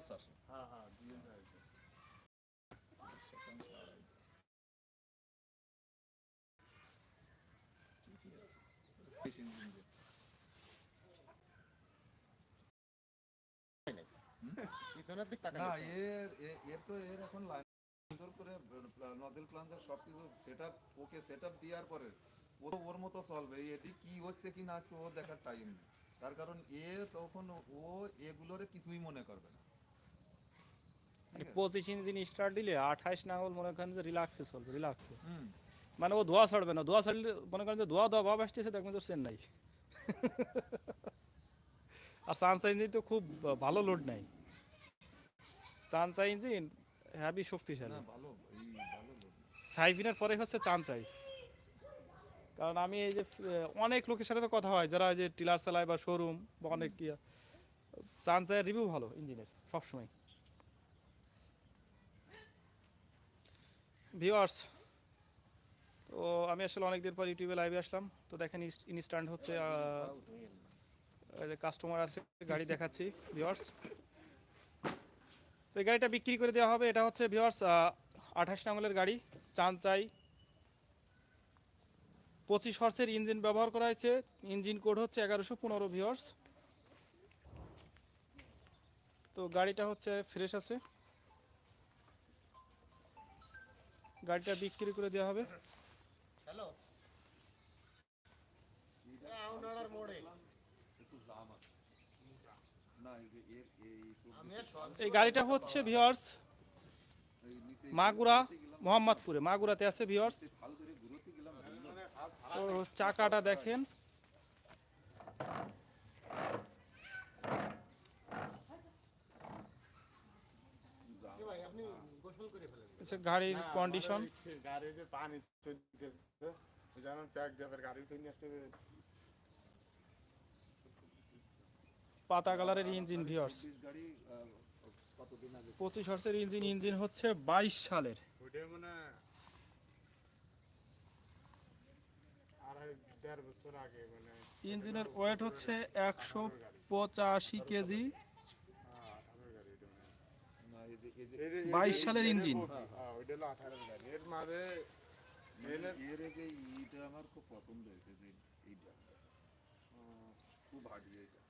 সব কিছু set up okay set up দেওয়ার পরে ও ওর মতো চলবে। কি হচ্ছে কি না ও দেখার টাইম নেই। তার কারণ এ তখন ও এগুলোরে কিছুই মনে করবে না? পঁচিশ ইঞ্জিন স্টার্ট দিলে আঠাইশ না মনে করেন যে রিল্যাক্সে চলবে রিল্যাক্সে মানে ও ধোয়া ছাড়বে না ধোয়া ছাড়লে মনে করেন যে ধোয়া ধোয়া ভাব আসতেছে দেখবেন তো চেন্নাই। আর সানসা ইঞ্জিন তো খুব ভালো লোড নাই চানচা ইঞ্জিন হ্যাভি শক্তিশালী। ভালো পরে হচ্ছে চানচাই কারণ আমি এই যে অনেক লোকের সাথে তো কথা হয় যারা যে টিলার চালায় বা শোরুম বা অনেক ইয়া চানচাইয়ের রিভিউ ভালো ইঞ্জিনের সবসময়। ভিউয়ার্স, তো আমি আসলে অনেকদিন পর ইউটিউবে লাইভে আসলাম। তো দেখেন ইনস্ট্যান্ট হচ্ছে কাস্টমার আছে, গাড়ি দেখাচ্ছি ভিওয়ার্স তো এই গাড়িটা বিক্রি করে দেওয়া হবে। এটা হচ্ছে ভিওয়ার্স আঠাশ নাঙ্গলের গাড়ি, চানচাই। পঁচিশ হর্সের ইঞ্জিন ব্যবহার করা হয়েছে। ইঞ্জিন কোড হচ্ছে এগারোশো পনেরো ভিওর্স তো গাড়িটা হচ্ছে ফ্রেশ আছে। গাড়িটা বিক্রি করে দেওয়া হবে। হ্যালো। এই গাড়িটা হচ্ছে ভিওর্স মাগুরা মোহাম্মদপুরে। মাগুরাতে আছে ভিওর্স? তো চাকাটা দেখেন কি ভাই আপনি গোসল করে ফেলেন হচ্ছে গাড়ির কন্ডিশন গাড়ি পানি যেমন প্যাক যাবে গাড়ি তো নিয়ে পাতা কালারের ইঞ্জিন ভিওর্স পঁচিশ হর্সের ইঞ্জিন ইঞ্জিন হচ্ছে বাইশ সালের। ইঞ্জিনের ওয়েট হচ্ছে একশো পঁচাশি কেজি হ্যাঁ, আঠারোর গাড়ি এটা মানে। না 22 সালের ইঞ্জিন। হ্যাঁ, ওইটা হলো আঠারোর গাড়ি এর মাঝে মানে এর আগে এইটা আমার খুব পছন্দ হয়েছে যে এইটা। খুব হার্ডি এটা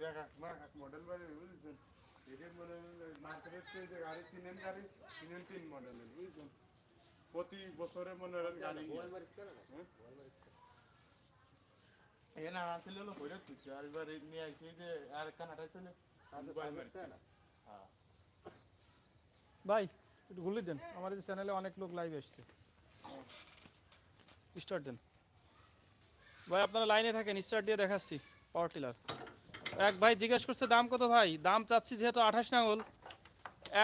এক এক মা- এক মডেল বাড়ি বুঝছেন? এদের মানে মার্কেটের যে গাড়ি কিনেন গাড়ি কিনেন তিন মডেলের বুঝছেন? প্রতি বছরে মনে হয় গাড়ি না এ না না ছিল তুই আর এবার এই নিয়ে যে আর কানাটা হ্যাঁ ভাই একটু ঘুরলি দেন। আমাদের চ্যানেলে অনেক লোক লাইভ এসছে। স্টার্ট দেন। ভাই আপনারা লাইনে থাকেন স্টার্ট দিয়ে দেখাচ্ছি পাওয়ার টিলার এক ভাই জিজ্ঞেস করছে দাম কত ভাই? দাম চাচ্ছি যেহেতু আঠাশ নাঙল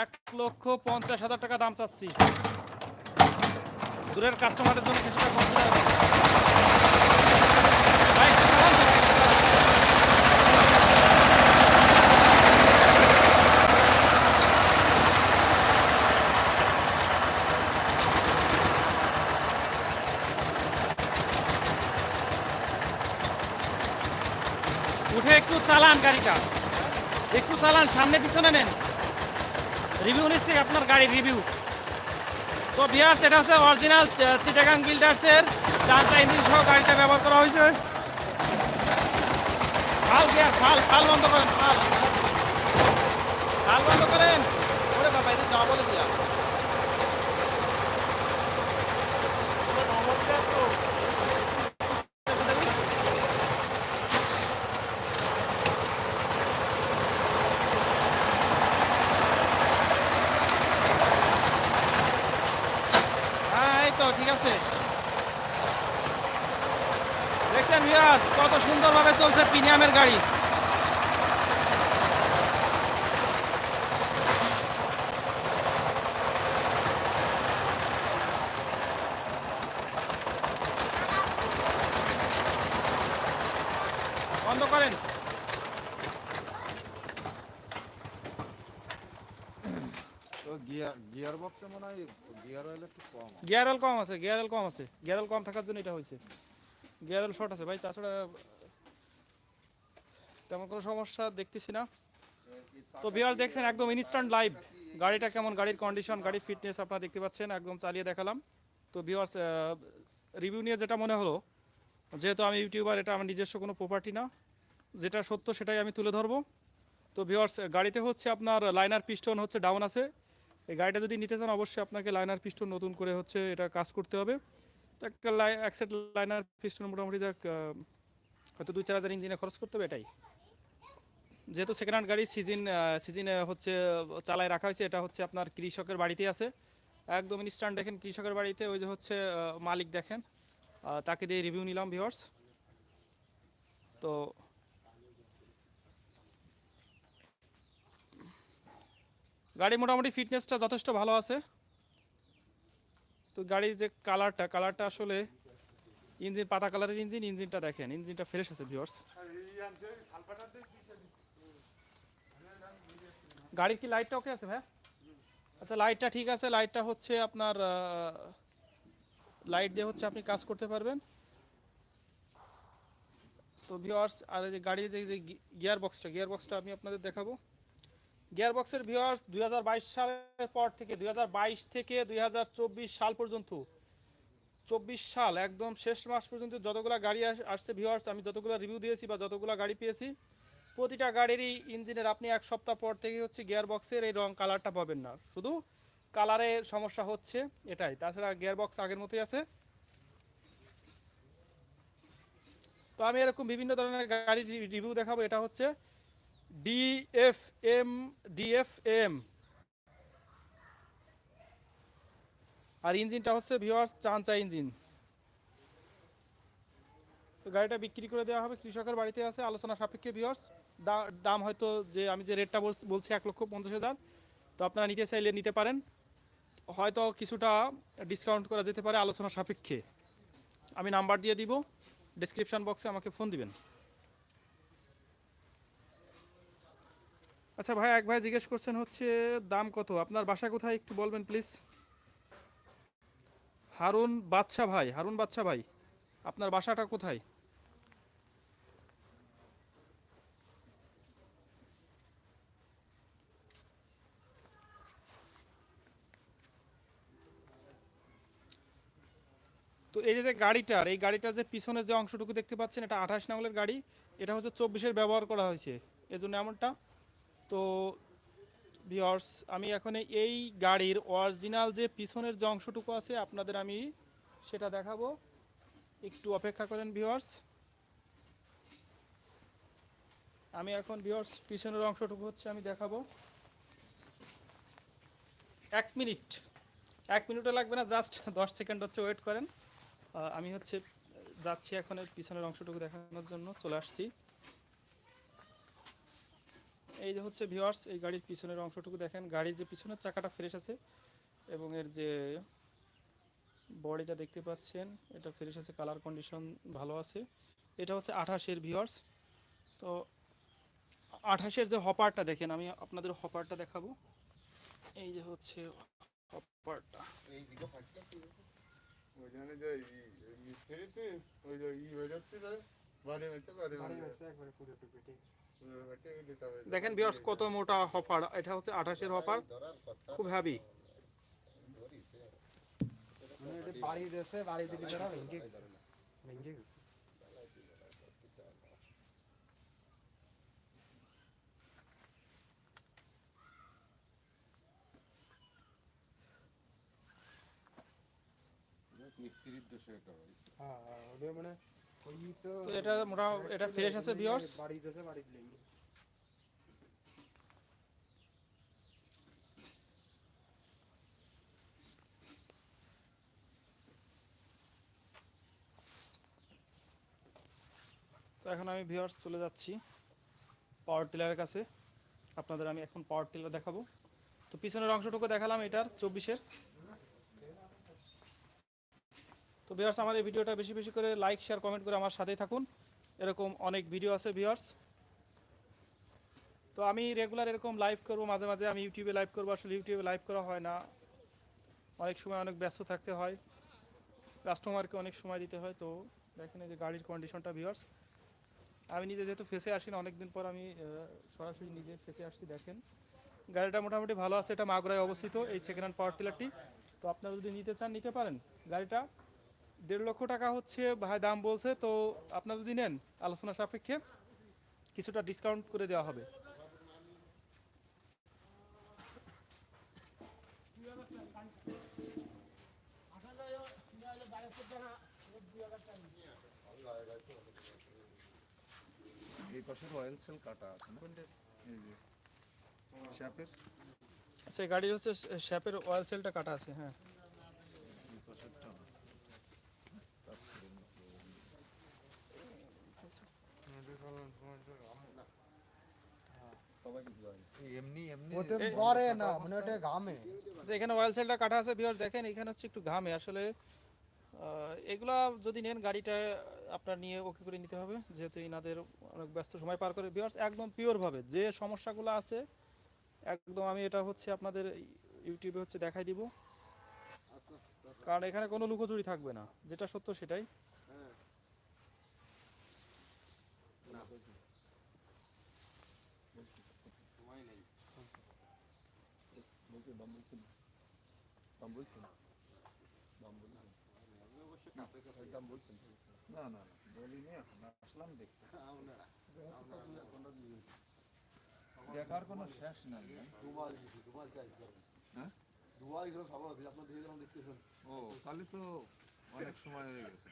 এক লক্ষ পঞ্চাশ হাজার টাকা দাম চাচ্ছি। দূরের কাস্টমারের জন্য কিছুটা কম দিতে হবে। ভাই, সালাম তো। উঠে একটু চালান গাড়িটা একটু চালান, সামনে পিছনে নেন। রিভিউ নিচ্ছি, আপনার গাড়ির রিভিউ তো বিয়ার্স এটা হচ্ছে অরিজিনাল চিটাগাং বিল্ডার্সের চারটা ইঞ্জিন সহ গাড়িটা ব্যবহার করা হয়েছে। ফাল বিয়ার ফাল ফাল বন্ধ করেন ফাল ফাল বন্ধ করেন। ওরে বাবা, এটা যাওয়া বলে দিয়া হ্যাঁ এই তো ঠিক আছে। দেখছেন বিয়াস কত সুন্দরভাবে চলছে প্রিমিয়ামের গাড়ি বন্ধ করেন তো গিয়ার গিয়ার বক্সে মনে হয় গিয়ার অয়েল একটু কম আছে। গিয়ার অয়েল কম আছে। গিয়ার অয়েল কম থাকার জন্য এটা হয়েছে। গিয়ার অয়েল শর্ট আছে। ভাই, তাছাড়া তেমন কোনো সমস্যা দেখতেছি না। তো বিহার দেখছেন, একদম ইনস্ট্যান্ট লাইভ গাড়িটা কেমন? গাড়ির কন্ডিশন গাড়ির ফিটনেস আপনারা দেখতে পাচ্ছেন, একদম চালিয়ে দেখালাম। তো ভিউয়ার্স রিভিউ নিয়ে যেটা মনে হলো, যেহেতু আমি ইউটিউবার এটা আমার নিজস্ব কোনো প্রপার্টি না। যেটা সত্য, সেটাই আমি তুলে ধরবো। তো ভিউয়ার্স গাড়িতে হচ্ছে আপনার লাইনার পিস্টন হচ্ছে ডাউন আছে। এই গাড়িটা যদি নিতে চান, অবশ্যই আপনাকে লাইনার পিস্টন নতুন করে হচ্ছে এটা কাজ করতে হবে। তো একটা লাই, এক সেট লাইনার পিস্টন মোটামুটি যাক হয়তো দুই চার হাজার ইঞ্জিনে খরচ করতে হবে এটাই। যেহেতু সেকেন্ড হ্যান্ড গাড়ি সিজন সিজনে হচ্ছে চালায় রাখা হয়েছে, এটা হচ্ছে আপনার কৃষকের বাড়িতেই আছে। একদম ইনস্ট্যান্ট দেখেন, কৃষকের বাড়িতে ওই যে হচ্ছে মালিক দেখেন। তাকে দিয়ে রিভিউ নিলাম ভিওর্স তো গাড়ি মোটামুটি ফিটনেসটা যথেষ্ট ভালো আছে। তো গাড়ির যে কালারটা কালারটা আসলে ইঞ্জিন, পাতা কালারের ইঞ্জিন, ইঞ্জিনটা দেখেন, ইঞ্জিনটা ফ্রেশ আছে ভিওর্স গাড়ির কি লাইটটা ওকে আছে ভাই আচ্ছা লাইটটা ঠিক আছে, লাইটটা হচ্ছে আপনার লাইট দিয়ে হচ্ছে আপনি কাজ করতে পারবেন। তো ভিওয়ার্স আর এই যে গাড়ির যে গিয়ার বক্সটা গিয়ার বক্সটা আমি আপনাদের দেখাবো। গিয়ার বক্সের ভিওয়ার্স দু হাজার বাইশ সালের পর থেকে দু হাজার বাইশ থেকে দু হাজার চব্বিশ সাল পর্যন্ত, চব্বিশ সাল একদম শেষ মাস পর্যন্ত যতগুলো গাড়ি আসছে ভিওয়ার্স আমি যতগুলো রিভিউ দিয়েছি বা যতগুলো গাড়ি পেয়েছি, প্রতিটা গাড়িরই ইঞ্জিনের আপনি এক সপ্তাহ পর থেকে হচ্ছে গিয়ার বক্সের এই রং কালারটা পাবেন না। শুধু কালারে সমস্যা হচ্ছে এটাই। তাছাড়া গিয়ার বক্স আগের মতোই আছে। তো আমি এরকম বিভিন্ন ধরনের গাড়ির রিভিউ দেখাবো। এটা হচ্ছে ডিএফএম ডিএফএম আর ইঞ্জিনটা হচ্ছে ভিওয়ার্স চাঞ্চা ইঞ্জিন। তো গাড়িটা বিক্রি করে দেওয়া হবে, কৃষকের বাড়িতে আছে, আলোচনা সাপেক্ষে ভিওর্স দাম হয়তো যে আমি যে রেটটা বলছি এক লক্ষ পঞ্চাশ হাজার, তো আপনারা নিতে চাইলে নিতে পারেন। হয়তো কিছুটা ডিসকাউন্ট করা যেতে পারে, আলোচনা সাপেক্ষে। আমি নাম্বার দিয়ে দিব ডিসক্রিপশন বক্সে আমাকে ফোন দিবেন। আচ্ছা ভাই, এক ভাই জিজ্ঞেস করছেন হচ্ছে দাম কত? আপনার বাসা কোথায় একটু বলবেন প্লিজ হারুন বাদশা ভাই, হারুন বাদশা ভাই, আপনার বাসাটা কোথায়? তো এই যে গাড়িটার এই গাড়িটার যে পিছনের যে অংশটুকু দেখতে পাচ্ছেন, এটা আঠাশ নাঙ্গলের গাড়ি, এটা হচ্ছে চব্বিশের ব্যবহার করা হয়েছে, এজন্য এমনটা। তো ভিওর্স আমি এখন এই গাড়ির অরিজিনাল যে পিছনের যে অংশটুকু আছে আপনাদের আমি সেটা দেখাবো। একটু অপেক্ষা করেন ভিওর্স আমি এখন ভিওর্স পিছনের অংশটুকু হচ্ছে আমি দেখাবো। এক মিনিট। এক মিনিটও লাগবে না, জাস্ট দশ সেকেন্ড হচ্ছে ওয়েট করেন। আমি হচ্ছে যাচ্ছি এখন পিছনের অংশটুকু দেখানোর জন্য, চলে আসছি। এই যে হচ্ছে ভিওয়ার্স এই গাড়ির পিছনের অংশটুকু দেখেন। গাড়ির যে পিছনের চাকাটা ফ্রেশ আছে এবং এর যে বডিটা দেখতে পাচ্ছেন এটা ফ্রেশ আছে কালার কন্ডিশন ভালো আছে। এটা হচ্ছে আঠাশের ভিওয়ার্স তো আঠাশের যে হপারটা দেখেন আমি আপনাদের হপারটা দেখাবো। এই যে হচ্ছে হপারটা ওই যে ই হয়ে যাচ্ছে যে বাড়ি বাড়ি আছে একবারে পুরো টুকু ঠিক আছে দেখেন ভিওয়ার্স কত মোটা হপার এটা হচ্ছে আঠাশের হপার খুব হ্যাভি মানে মিস্ত্রির দোষে এটা হ্যাঁ হ্যাঁ মানে তো এটা মোটা এটা ফ্রেশ আছে দিলে তো এখন আমি ভিউয়ার্স চলে যাচ্ছি পাওয়ার টিলারের কাছে। আপনাদের আমি এখন পাওয়ার টিলার দেখাবো। তো পিছনের অংশটুকু দেখালাম, এটার, চব্বিশের। তো ভিউয়ার্স আমার এই ভিডিওটা বেশি বেশি করে লাইক শেয়ার কমেন্ট করে আমার সাথেই থাকুন। এরকম অনেক ভিডিও আছে ভিউয়ার্স তো আমি রেগুলার এরকম লাইভ করব, মাঝে মাঝে আমি ইউটিউবে লাইভ করব। আসলে ইউটিউবে লাইভ করা হয় না। অনেক সময় অনেক ব্যস্ত থাকতে হয়। কাস্টমারকে অনেক সময় দিতে হয়। তো দেখেন এই যে গাড়ির কন্ডিশনটা ভিউয়ার্স আমি নিজে যেহেতু ফেসে আসি না, অনেকদিন পর আমি সরাসরি নিজে ফেসে আসছি, দেখেন। গাড়িটা মোটামুটি ভালো আছে, এটা মাগুরায় অবস্থিত, এই সেকেন্ড হ্যান্ড পাওয়ার টিলারটি। তো আপনারা যদি নিতে চান, নিতে পারেন। গাড়িটা দেড় লক্ষ টাকা হচ্ছে ভাই দাম বলছে তো আপনারা যদি নেন আলোচনা সাপেক্ষে কিছুটা ডিসকাউন্ট করে দেওয়া হবে। এই পাশের অয়েল সেল কাটা আছে না? এই যে শ্যাপের আচ্ছা গাড়ির হচ্ছে শ্যাপের অয়েল সেলটা কাটা আছে হ্যাঁ এই পাশেরটা আছে কাজ করে নিতে হবে। সবাই কিছু জানে। এই এমনি এমনি ওতে এই পরে না মানে ওটা ঘামে। আচ্ছা এখানে অয়েল সেলটা কাটা আছে বিকজ দেখেন এখানে হচ্ছে একটু ঘামে। আসলে এগুলা যদি নেন গাড়িটা আপনার নিয়ে ওকে করে নিতে হবে যেহেতু এনাদের অনেক ব্যস্ত সময় পার করে। একদম পিওরভাবে যে সমস্যাগুলো আছে একদম আমি এটা হচ্ছে আপনাদের ইউটিউবে হচ্ছে দেখাই দিব। কারণ এখানে কোনো লুকোচুরি থাকবে না যেটা সত্য সেটাই। দাম বলছেন দাম বলছেন দাম বলছেন না না না বলিনি এখন আসলাম দেখতে দেখার কোনো শেষ নাই দুবার গেছি দুবার কাজ করবেন হ্যাঁ দুবার গেছিলাম সবার আপনার দেখে যখন দেখতেছেন ও তাহলে তো অনেক সময় হয়ে গেছে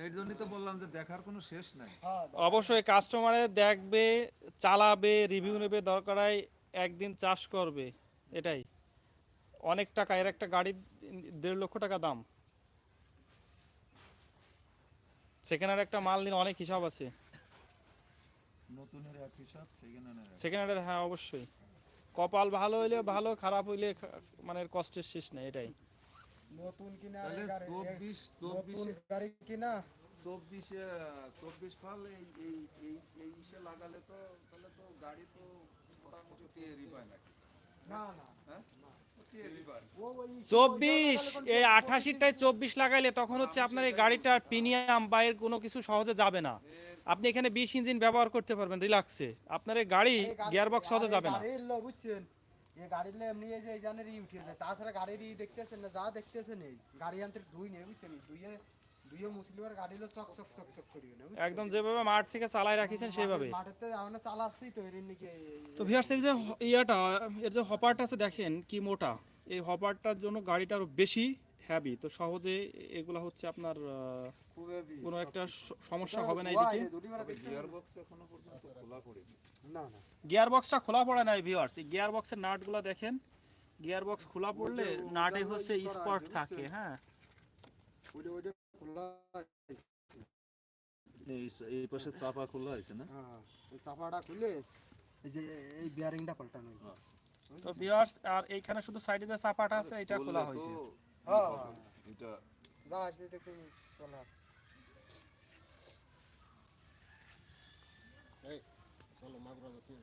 এর জন্যই তো বললাম যে দেখার কোনো শেষ নাই অবশ্যই কাস্টমারে দেখবে চালাবে রিভিউ নেবে দরকার হয় একদিন চাষ করবে এটাই। অনেক টাকা এর একটা গাড়ির দেড় লক্ষ টাকা দাম। সেখানে একটা মাল নিলে অনেক হিসাব আছে। নতুনের এক হিসাব সেকেন্ড হ্যান্ডের সেকেন্ড হ্যাঁ অবশ্যই। কপাল ভালো হইলে ভালো খারাপ হইলে মানে কষ্টের শেষ নেই এটাই। নতুন কিনা তাহলে এই গাড়ি- এই চব্বিশ গাড়ি কিনা? চব্বিশে চব্বিশ ফাল এই এই এই এই ইসে লাগালে তো তাহলে তো গাড়ি তো মোটামুটি টেরই পায় নাকি? না না। হ্যাঁ? চব্বিশ এই আঠাশিটায় চব্বিশ লাগাইলে তখন হচ্ছে আপনার এই গাড়িটার প্রিমিয়াম বা এর কোনো কিছু সহজে যাবে না। আপনি এখানে বিশ ইঞ্জিন ব্যবহার করতে পারবেন রিল্যাক্সে আপনার এই গাড়ি গিয়ারবক্স গিয়ার বক্স সহজে যাবে না। বুঝছেন? এই গাড়ির লো এমনি এই যে এই জানের ই উঠে যায়। তাছাড়া গাড়ির ই দেখতেছেন না যা দেখতেছেন এই গাড়ি আনতে দুই নেই বুঝছেন? দুইয়ে দুইয়ে মুসলিমের গাড়ি লো চক চক চক চক করিবে না একদম যেভাবে মাঠ থেকে চালাই রাখিছেন সেভাবে মাঠেতে আমরা চালাচ্ছি তো এর নাকি তো এর যে ইয়েটা এর যে হপারটা আছে দেখেন কি মোটা। এই হপারটার জন্য গাড়িটা আরও বেশি হ্যাভি তো সহজে এগুলা হচ্ছে আপনার। কোনো একটা সমস্যা হবে না এদিকে গিয়ার বক্স এখনও পর্যন্ত খোলা পড়েনি। না না। গিয়ার বক্সটা খোলা পড়ে নাই ভিউয়ার্স এই গিয়ার বক্সের নাটগুলো দেখেন। গিয়ার বক্স খোলা পড়লে নাটে হচ্ছে স্পট থাকে হ্যাঁ। খোলা এই এই পাশে চাপা খোলা হয়েছে না? হ্যাঁ এই চাপাটা খুলে এই যে এই বিয়ারিংটা পাল্টানো হয়েছে। তো ভিউয়ার্স আর এইখানে শুধু সাইডে যে চাপাটা আছে এটা খোলা হয়েছে। হ্যাঁ। এটা যা আসছে দেখতে চলা চলো মাগুরা যাতে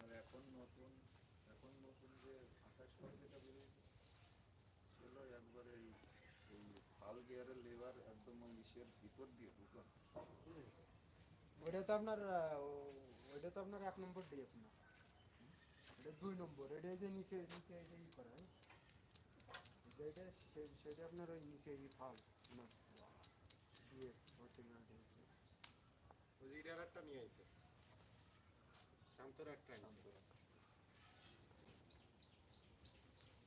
আর এখন নতুন এখন নতুন যে আঠাশ ফাল যেটা বেরিয়েছে সেগুলো একবারে এই এই লেবার একদম ওই ইসের ভিতর দিয়ে ওইটা তো আপনার ওইটা তো আপনার এক নম্বর দিয়ে আপনার। এটা দুই নম্বর এটা যে নিচে নিচে এই যে ই করা হয়? এটা সেটা আপনার ওই নিচে ই ফাল। ওই একটা নিয়ে আইছে। শান্তর একটা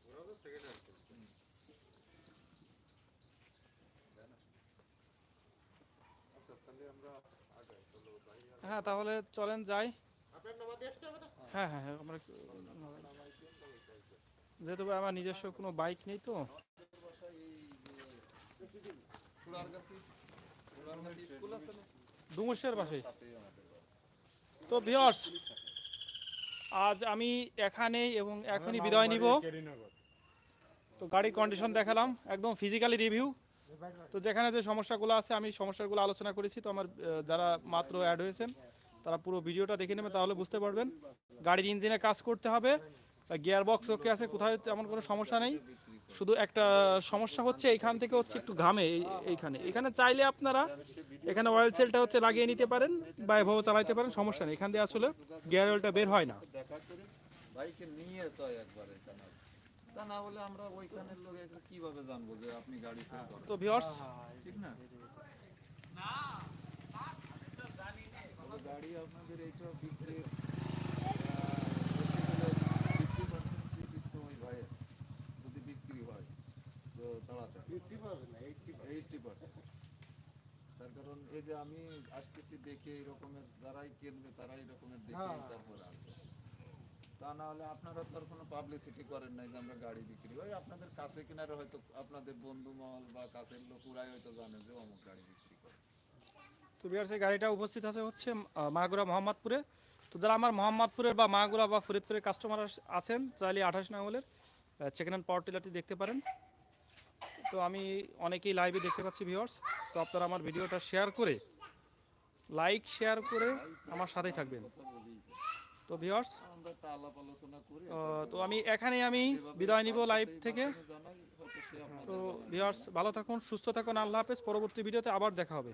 ওরা তো সেকেন্ড হ্যান্ড আচ্ছা তাহলে আমরা আগাই চলো ভাই আর হ্যাঁ তাহলে চলেন যাই। হ্যাঁ হ্যাঁ হ্যাঁ আমরা যেহেতু আমার নিজস্ব কোনো বাইক নেই তো। সুরারগাছি সুরারগাছি স্কুল আছে না ডুমুসের পাশে। তো ভিওর্স আজ আমি এখানেই এবং এখনই বিদায় নিব। তো গাড়ির কন্ডিশন দেখালাম একদম ফিজিক্যালি রিভিউ তো যেখানে যে সমস্যাগুলো আছে, আমি সমস্যাগুলো আলোচনা করেছি। তো আমার যারা মাত্র অ্যাড হয়েছেন, তারা পুরো ভিডিওটা দেখে নেবে, তাহলে বুঝতে পারবেন। গাড়ির ইঞ্জিনে কাজ করতে হবে। গিয়ার বক্স ওকে আছে, কোথাও তেমন কোনো সমস্যা নেই। শুধু একটা সমস্যা হচ্ছে, এইখান থেকে হচ্ছে একটু ঘামে, এই- এইখানে। এখানে চাইলে আপনারা, এখানে অয়েল সেলটা হচ্ছে লাগিয়ে নিতে পারেন বা এভাবে চালাইতে পারেন, সমস্যা নেই। এখান দিয়ে আসলে গিয়ার অয়েলটা বের হয় না। বাইকে নিয়ে তো একবার তা না হলে আমরা ওইখানের লোক কীভাবে জানব যে আপনি গাড়ি করেন? তো ভিওর্স ঠিক না? তাহলে গাড়ি আপনাদের এইটা বিক্রি যদি বিক্রি হয় তো তাড়াতাড়ি। ফিফটি পার্সেন্ট এইটটি পার্সেন্ট তার কারণ এই যে আমি আসতেছি দেখে এই রকমের যারাই কিনবে তারাই এই রকমের দেখে হ্যাঁ। তারপরে আসবে। তা না হলে আপনারা তো আর কোনো পাবলিসিটি করেন নাই যে আমরা গাড়ি বিক্রি। ওই আপনাদের কাছে কিনারে হয়তো আপনাদের বন্ধু মহল বা কাছের লোক ওরাই হয়তো জানে যে অমুক গাড়ি বিক্রি করে। তো বিহার, সেই গাড়িটা উপস্থিত আছে হচ্ছে মাগুরা মোহাম্মদপুরে। তো যারা আমার মোহাম্মদপুরের বা মাগুরা বা ফরিদপুরের কাস্টমার আছেন, চাইলে আঠাশ নাঙ্গলের সেকেন্ড হ্যান্ড পাওয়ার টিলারটি দেখতে পারেন। তো আমি অনেকেই লাইভে দেখতে পাচ্ছি ভিউয়ার্স তো আপনারা আমার ভিডিওটা শেয়ার করে লাইক শেয়ার করে আমার সাথেই থাকবেন। তো ভিউয়ার্স তো আমি এখানেই আমি বিদায় নিব লাইভ থেকে। তো ভিউয়ার্স ভালো থাকুন সুস্থ থাকুন আল্লাহ হাফেজ। পরবর্তী ভিডিওতে আবার দেখা হবে।